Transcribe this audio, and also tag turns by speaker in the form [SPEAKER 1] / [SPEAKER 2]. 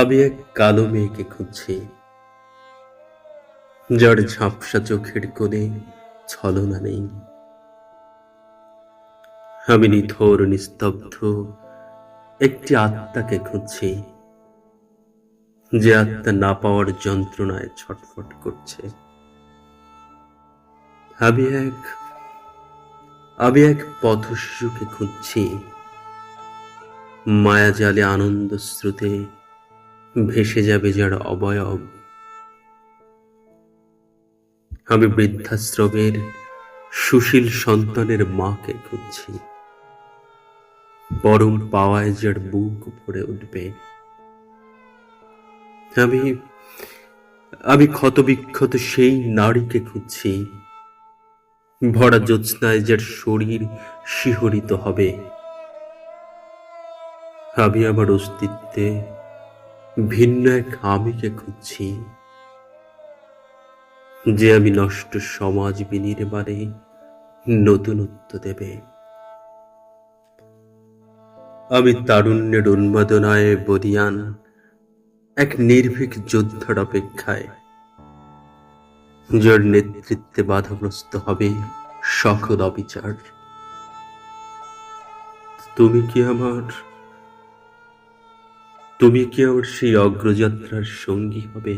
[SPEAKER 1] আমি এক কালো মেয়েকে খুঁজছি, যার ঝাপসা চোখের কোণে ছলনা নেই। আমি নিথর, নিস্তব্ধ একটি আত্মাকে খুঁজছি, যে আত্মা না পাওয়ার যন্ত্রণায় ছটফট করছে। আমি এক আমি এক পথ শিশুকে খুঁজছি মায়াজালে আনন্দ স্রোতে ভেসে যাবে যার অবয়ব। আমি বৃদ্ধাশ্রমের সুশীল সন্তানের মাকে খুঁজছি। পরম পাওয়ায় যার বুক ভরে উঠবে। আমি আমি ক্ষতবিক্ষত সেই নারীকে খুঁজছি। ভরা জ্যোৎস্নায় যার শরীর শিহরিত হবে। আমি আমার অস্তিত্বে ভিন্ন এক আমিকে খুঁজছি, যে আমি নষ্ট সমাজ বিনির্মাণে নতুনত্ব দেবে। আমি তারুণ্যের উন্মাদনায় বরিয়ান এক নির্ভীক যোদ্ধার অপেক্ষায়, যার নেতৃত্বে বাধাগ্রস্ত হবে সকল অবিচার। তুমি কি আমার তুমি কি আমার সেই অগ্রযাত্রার সঙ্গী হবে?